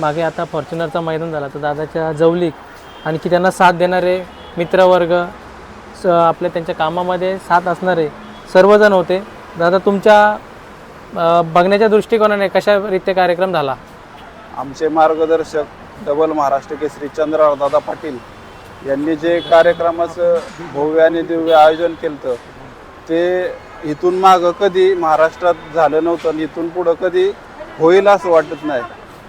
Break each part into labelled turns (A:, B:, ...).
A: मागे आता फॉर्च्युनरचा मैदान झाला तर दादाच्या जवलीक आणखी त्यांना साथ देणारे मित्रवर्ग स आपल्या त्यांच्या कामामध्ये साथ असणारे सर्वजण होते. दादा तुमच्या बघण्याच्या दृष्टिकोनाने कशा रीत्या कार्यक्रम झाला?
B: आमचे मार्गदर्शक डबल महाराष्ट्र केसरी चंद्रराव दादा पाटील यांनी जे कार्यक्रमाचं भव्य आणि दिव्य आयोजन केलं ते इथून मागं कधी महाराष्ट्रात झालं नव्हतं आणि इथून पुढं कधी होईल असं वाटत नाही.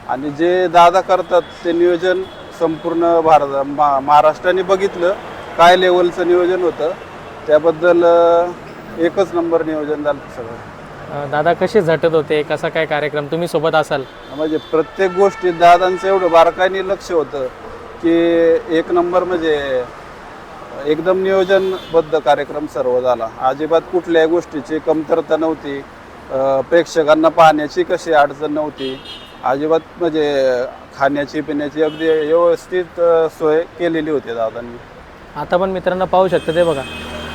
B: आणि जे दादा करतात ते नियोजन संपूर्ण भारत मा महाराष्ट्राने बघितलं काय लेवलचं नियोजन होतं त्याबद्दल अं, एकच नंबर नियोजन झालं सगळं.
A: अ, दादा कसे झटत होते? कसा काय कार्यक्रम? तुम्ही सोबत असाल.
B: म्हणजे प्रत्येक गोष्टीत दादांचं एवढं बारकाईने लक्ष होतं की एक नंबर म्हणजे एकदम नियोजनबद्ध कार्यक्रम सर्व झाला. अजिबात कुठल्याही गोष्टीची कमतरता नव्हती. अं, प्रेक्षकांना पाहण्याची कशी अडचण नव्हती. अजिबात म्हणजे खाण्याची पिण्याची अगदी व्यवस्थित सोय केलेली होती दादांनी.
A: आता पण मित्रांनो पाहू शकता ते बघा.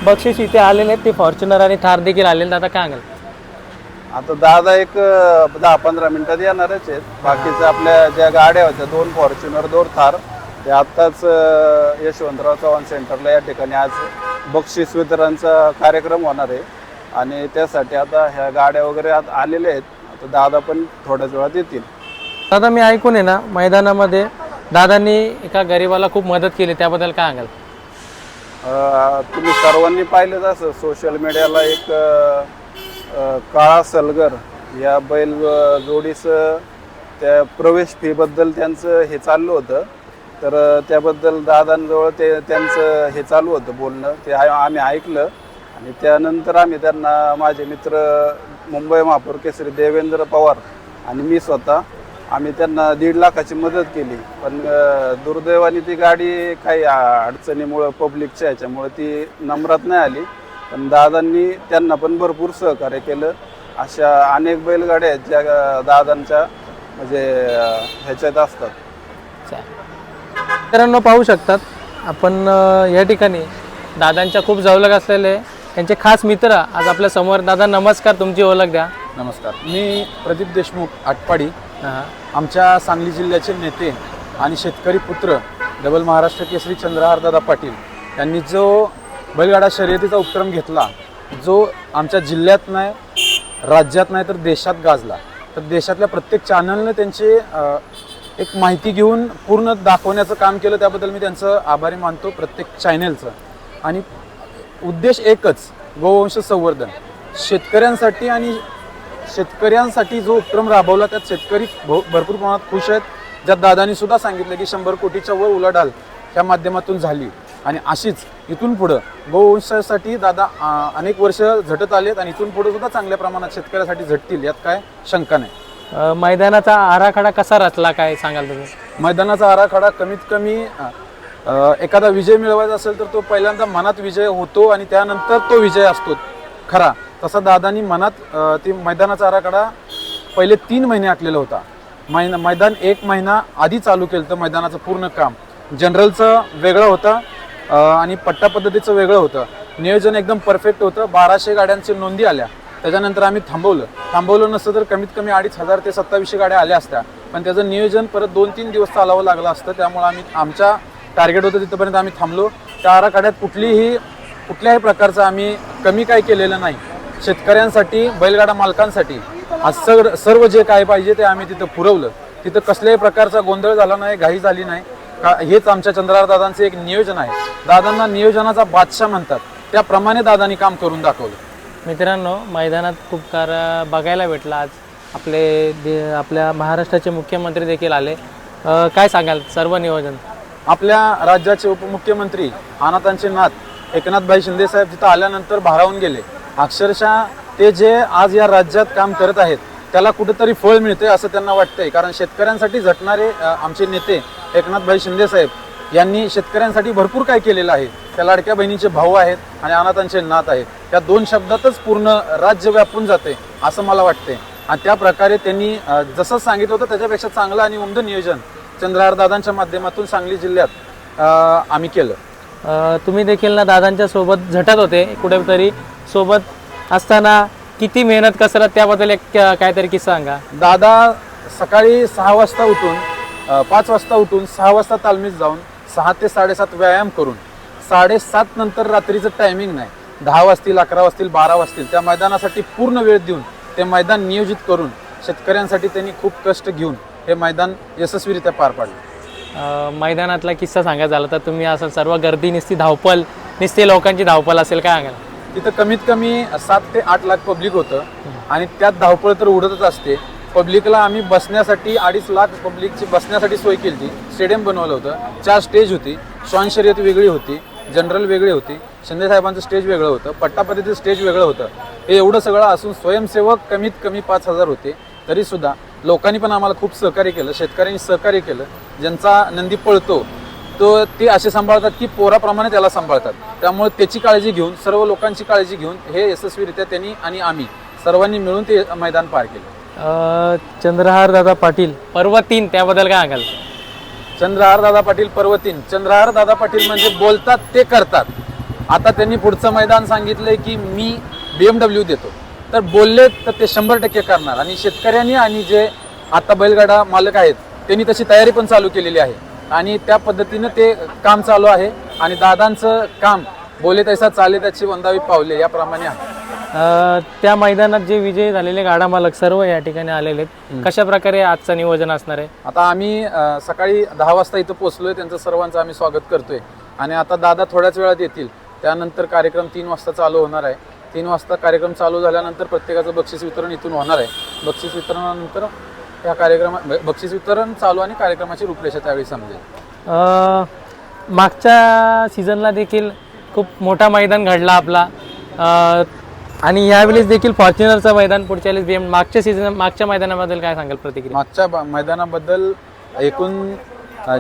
A: बक्षीस इथे आलेले आहेत ते फॉर्च्युनर आणि थार देखील आलेले दादा काय सांगाल?
B: आता दादा एक दहा पंधरा मिनिटात येणारच आहेत. बाकीच्या आपल्या ज्या गाड्या होत्या दोन फॉर्च्युनर दोन थार ते आत्ताच यशवंतराव चव्हाण सेंटरला या ठिकाणी आज बक्षीस वितरणचा कार्यक्रम होणार आहे. आणि त्यासाठी आता ह्या गाड्या वगैरे आता आलेल्या आहेत. आता दादा पण थोड्याच वेळात येतील.
A: दादा मी ऐकून आहे ना मैदानामध्ये दादांनी एका गरिबाला खूप मदत केली त्याबद्दल काय सांगाल?
B: अं, तुम्ही सर्वांनी पाहिलंच असं सोशल मीडियाला एक अं, अं, काळा सलगर या बैल अं, जोडीचं त्या प्रवेश फीबद्दल त्यांचं हे चाललं होतं. तर अं, त्याबद्दल दादांजवळ ते त्यांचं हे चालू होतं बोलणं ते आ- आम्ही ऐकलं. आणि त्यानंतर आम्ही त्यांना माझे मित्र मुंबई महापौर केसरी देवेंद्र पवार आणि मी स्वतः. आम्ही त्यांना दीड लाखाची मदत केली. पण दुर्दैवाने ती गाडी काही अडचणीमुळं पब्लिकच्या ह्याच्यामुळं ती नंबरात नाही आली. पण दादांनी त्यांना पण भरपूर सहकार्य केलं. अशा अनेक बैलगाड्या आहेत ज्या दादांच्या म्हणजे ह्याच्यात असतात.
A: मित्रांनो पाहू शकतात. आपण या ठिकाणी दादांच्या खूप जवळक असलेले त्यांचे खास मित्र आज आपल्यासमोर. दादा नमस्कार तुमची ओळख द्या.
C: नमस्कार. मी प्रदीप देशमुख आटपाडी.
A: हा.
C: आमच्या सांगली जिल्ह्याचे नेते आणि शेतकरी पुत्र डबल महाराष्ट्र केसरी चंद्रहार दादा पाटील यांनी जो बैलगाडा शर्यतीचा उपक्रम घेतला जो आमच्या जिल्ह्यात नाही राज्यात नाही तर देशात गाजला. तर देशातल्या प्रत्येक चॅनलने त्यांची एक माहिती घेऊन पूर्ण दाखवण्याचं काम केलं त्याबद्दल मी त्यांचं आभारी मानतो प्रत्येक चॅनेलचं आणि उद्देश एकच गोवंश संवर्धन. शेतकऱ्यांसाठी आणि शेतकऱ्यांसाठी जो उपक्रम राबवला त्यात शेतकरी भरपूर प्रमाणात खुश आहेत. ज्यात दादानी सुद्धा सांगितलं की शंभर कोटीच्या वर उलाढाल त्या माध्यमातून झाली. आणि अशीच इथून पुढं गोवंशासाठी दादा अनेक वर्ष झटत आलेत आणि इथून पुढे सुद्धा चांगल्या प्रमाणात शेतकऱ्यासाठी झटतील यात काय शंका नाही.
A: मैदानाचा आराखडा कसा रचला काय सांगाल तुम्ही?
C: मैदानाचा आराखडा कमीत कमी एखादा विजय मिळवायचा असेल तर तो पहिल्यांदा मनात विजय होतो आणि त्यानंतर तो विजय असतो. खरा. तसा दादानी मनात ती मैदानाचा आराखडा पहिले तीन महिने आखलेला होता. मैना मैदान एक महिना आधी चालू केलं तर मैदानाचं पूर्ण काम. जनरलचं वेगळं होतं आणि पट्टा पद्धतीचं वेगळं होतं. नियोजन एकदम परफेक्ट होतं. बाराशे गाड्यांची नोंदी आल्या. त्याच्यानंतर आम्ही थांबवलं. थांबवलं नसतं तर कमीत कमी अडीच हजार ते सत्तावीसशे गाड्या आल्या असत्या. पण त्याचं नियोजन परत दोन तीन दिवस चालावं लागलं असतं. त्यामुळे आम्ही आमच्या टार्गेट होतं तिथपर्यंत आम्ही थांबलो. त्या आराखड्यात कुठलीही कुठल्याही प्रकारचं आम्ही कमी काय केलेलं नाही. शेतकऱ्यांसाठी बैलगाडा मालकांसाठी आज सर सर्व जे काय पाहिजे ते आम्ही तिथं पुरवलं. तिथं कसल्याही प्रकारचा गोंधळ झाला नाही घाई झाली नाही. का हेच आमच्या चंद्रार दादांचं एक नियोजन आहे. दादांना नियोजनाचा बादशाह म्हणतात. त्याप्रमाणे दादांनी काम करून दाखवलं.
A: मित्रांनो मैदानात खूप कार बघायला भेटलं आज. आपले दे आपल्या महाराष्ट्राचे मुख्यमंत्री देखील आले. काय सांगाल? सर्व नियोजन.
C: आपल्या राज्याचे उपमुख्यमंत्री अनाथांचे नाथ एकनाथभाई शिंदेसाहेब तिथं आल्यानंतर भारावून गेले. अक्षरशः ते जे आज या राज्यात काम करत आहेत त्याला कुठेतरी फळ मिळते असं त्यांना वाटतंय. कारण शेतकऱ्यांसाठी झटणारे आमचे नेते एकनाथभाई शिंदेसाहेब यांनी शेतकऱ्यांसाठी भरपूर काय केलेलं आहे. त्या लाडक्या बहिणीचे भाऊ आहेत आणि अनाथांचे नाथ आहेत. या दोन शब्दातच पूर्ण राज्य व्यापून जाते असं मला वाटते आणि त्या प्रकारे त्यांनी जसं सांगितलं होतं त्याच्यापेक्षा चांगलं आणि उमदं नियोजन चंद्रहार दादांच्या माध्यमातून सांगली जिल्ह्यात आम्ही केलं.
A: तुम्ही देखील ना दादांच्या सोबत झटत होते कुठेतरी. सोबत असताना किती मेहनत कसरत त्याबद्दल एक काहीतरी किस्सा सांगा.
C: दादा सकाळी सहा वाजता उठून पाच वाजता उठून सहा वाजता तालमीत जाऊन सहा ते साडेसात व्यायाम करून साडेसात नंतर रात्रीचं टायमिंग नाही. दहा वाजतील अकरा वाजतील बारा वाजतील त्या मैदानासाठी पूर्ण वेळ देऊन ते मैदान नियोजित करून शेतकऱ्यांसाठी त्यांनी खूप कष्ट घेऊन हे मैदान यशस्वीरित्या पार पाडलं.
A: अं, मैदानातला किस्सा सांगायचा झाला तर तुम्ही असं सर्व गर्दी निसती धावपल निसते लोकांची धावपल असेल काय सांगाल?
C: तिथं कमीत कमी सात ते आठ लाख पब्लिक होतं आणि त्यात धावपळ तर उडतच असते. पब्लिकला आम्ही बसण्यासाठी अडीच लाख पब्लिकची बसण्यासाठी सोय केली होती स्टेडियम बनवलं होतं. चार स्टेज होती. श्वान शर्यत वेगळी होती. जनरल वेगळी होती. शिंदे साहेबांचं स्टेज वेगळं होतं. पट्टापद्धतीचं स्टेज वेगळं होतं. हे एवढं सगळं असून स्वयंसेवक कमीत कमी पाच हजार होते. तरी सुद्धा लोकांनी पण आम्हाला खूप सहकार्य केलं शेतकऱ्यांनी सहकार्य केलं. ज्यांचा नंदी पळतो तो ते असे सांभाळतात की पोराप्रमाणे त्याला सांभाळतात. त्यामुळे त्याची काळजी घेऊन सर्व लोकांची काळजी घेऊन हे यशस्वीरित्या त्यांनी आणि आम्ही सर्वांनी मिळून ते मैदान पार केलं.
A: चंद्रहार दादा पाटील पर्व तीन त्याबद्दल काय सांगाल?
C: चंद्रहार दादा पाटील पर्वतीन. चंद्रहार दादा पाटील म्हणजे बोलतात ते करतात. आता त्यांनी पुढचं मैदान सांगितलंय की मी बीएमडब्ल्यू देतो. तर बोलले तर ते शंभर टक्के करणार. आणि शेतकऱ्यांनी आणि जे आता बैलगाडा मालक आहेत त्यांनी तशी तयारी पण चालू केलेली आहे. आणि त्या पद्धतीनं ते काम चालू आहे. आणि दादांचं काम बोले तैसा चाले त्याची वंदावी पावले याप्रमाणे आहे.
A: त्या मैदानात जे विजय झालेले गाडा मालक सर्व या ठिकाणी आलेले आहेत. कशा प्रकारे आजचं नियोजन असणार आहे?
C: आता आम्ही अ, सकाळी दहा वाजता इथं पोहोचलोय. त्यांचं सर्वांचं आम्ही स्वागत करतोय. आणि आता दादा थोड्याच वेळात येतील. त्यानंतर कार्यक्रम तीन वाजता चालू होणार आहे. तीन वाजता कार्यक्रम चालू झाल्यानंतर प्रत्येकाचं बक्षीस वितरण इथून होणार आहे. बक्षीस वितरणानंतर त्या कार्यक्रमा बक्षीस वितरण चालू आणि कार्यक्रमाची रूपरेषा त्यावेळी समजेल.
A: मागच्या सीझनला देखील खूप मोठा मैदान घडला आपला. आणि यावेळेस देखील फॉर्च्युनरचं मैदान पुढच्या वेळेस BM मागच्या सीझन मागच्या मैदानाबद्दल काय सांगाल प्रतिक्रिया?
C: मागच्या मैदानाबद्दल एकूण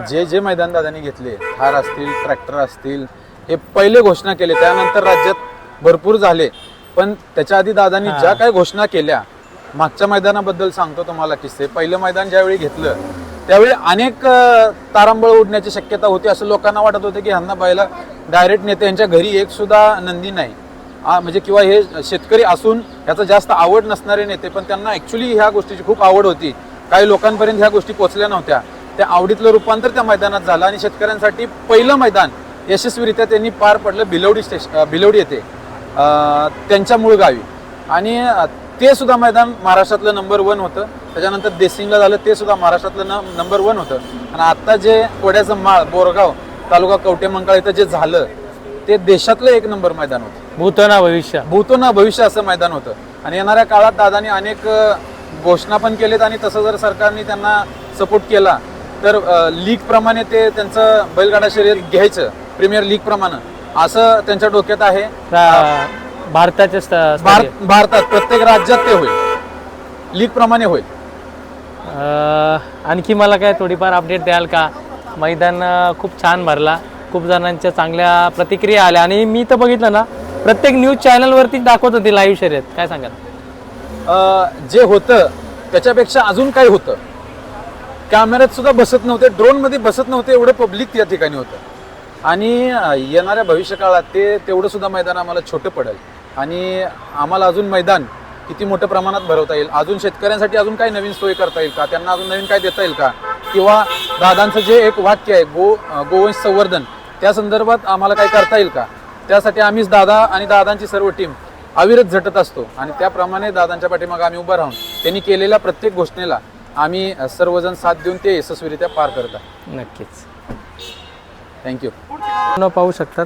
C: जे जे मैदान दादानी घेतले थार असतील ट्रॅक्टर असतील हे पहिले घोषणा केले. त्यानंतर राज्यात भरपूर झाले. पण त्याच्या आधी दादानी ज्या काही घोषणा केल्या मागच्या मैदानाबद्दल सांगतो तुम्हाला किस्से. पहिलं मैदान ज्यावेळी घेतलं त्यावेळी अनेक तारांबळ उडण्याची शक्यता होती. असं लोकांना वाटत होतं की ह्यांना बायला डायरेक्ट नेते यांच्या घरी एक सुद्धा नंदी नाही. म्हणजे किंवा हे शेतकरी असून ह्याचा जास्त आवड नसणारे नेते पण त्यांना ऍक्च्युली ह्या गोष्टीची खूप आवड होती. काही लोकांपर्यंत ह्या गोष्टी पोहोचल्या नव्हत्या. त्या आवडीतलं रूपांतर त्या मैदानात झालं आणि शेतकऱ्यांसाठी पहिलं मैदान यशस्वीरित्या त्यांनी पार पडलं भिलवडी स्टेशन भिलवडी येथे. त्यांच्या मूळ गावी. आणि ते सुद्धा मैदान महाराष्ट्रातलं नंबर वन होतं. त्याच्यानंतर देसिंगला झालं ते सुद्धा महाराष्ट्रातलं न नंबर वन होतं. आणि आता जे कोड्याचं माळ बोरगाव तालुका कवटे मंकाळ इथं जे झालं ते देशातलं एक नंबर मैदान होतं.
A: भूतो ना भविष्य.
C: भूतो ना भविष्य असं मैदान होतं. आणि येणाऱ्या काळात दादानी अनेक घोषणा पण केलेत आणि तसं जर सरकारने त्यांना सपोर्ट केला तर लीग प्रमाणे ते त्यांचं बैलगाडा शर्यत घ्यायचं प्रीमियर लीग प्रमाणे. असं त्यांच्या डोक्यात आहे.
A: रा- भारताच्या स्त- स्तरीय.
C: भारत भारतात प्रत्येक राज्यात ते होईल. लीग प्रमाणे होईल.
A: अं, आणखी मला काय थोडीफार अपडेट द्याल का? मैदान अं, खूप छान भरला. खूप जणांच्या चांगल्या प्रतिक्रिया आल्या. आणि मी तर बघितलं ना प्रत्येक न्यूज चॅनलवरती दाखवत होती लाईव्ह शर्यत. काय सांगाल?
C: अ, जे होतं त्याच्यापेक्षा अजून काय होतं. कॅमेऱ्यात सुद्धा बसत नव्हते ड्रोनमध्ये बसत नव्हते एवढं पब्लिक त्या ठिकाणी होतं. आणि येणाऱ्या भविष्यकाळात ते तेवढं सुद्धा मैदान आम्हाला छोटं पडेल. आणि आम्हाला अजून मैदान किती मोठ्या प्रमाणात भरवता येईल? अजून शेतकऱ्यांसाठी अजून काही नवीन सोय करता येईल का? त्यांना अजून नवीन काय देता येईल का? किंवा दादांचं जे एक वाक्य आहे गो गोवंश संवर्धन त्या संदर्भात आम्हाला काही करता येईल का? त्यासाठी आम्हीच दादा आणि दादांची सर्व टीम अविरत झटत असतो. आणि त्याप्रमाणे दादांच्या पाठीमागे आम्ही उभं राहून त्यांनी केलेल्या प्रत्येक घोषणेला आम्ही सर्वजण साथ देऊन ते यशस्वीरित्या पार करतात
A: नक्कीच.
C: थँक्यू.
A: पाहू शकतात.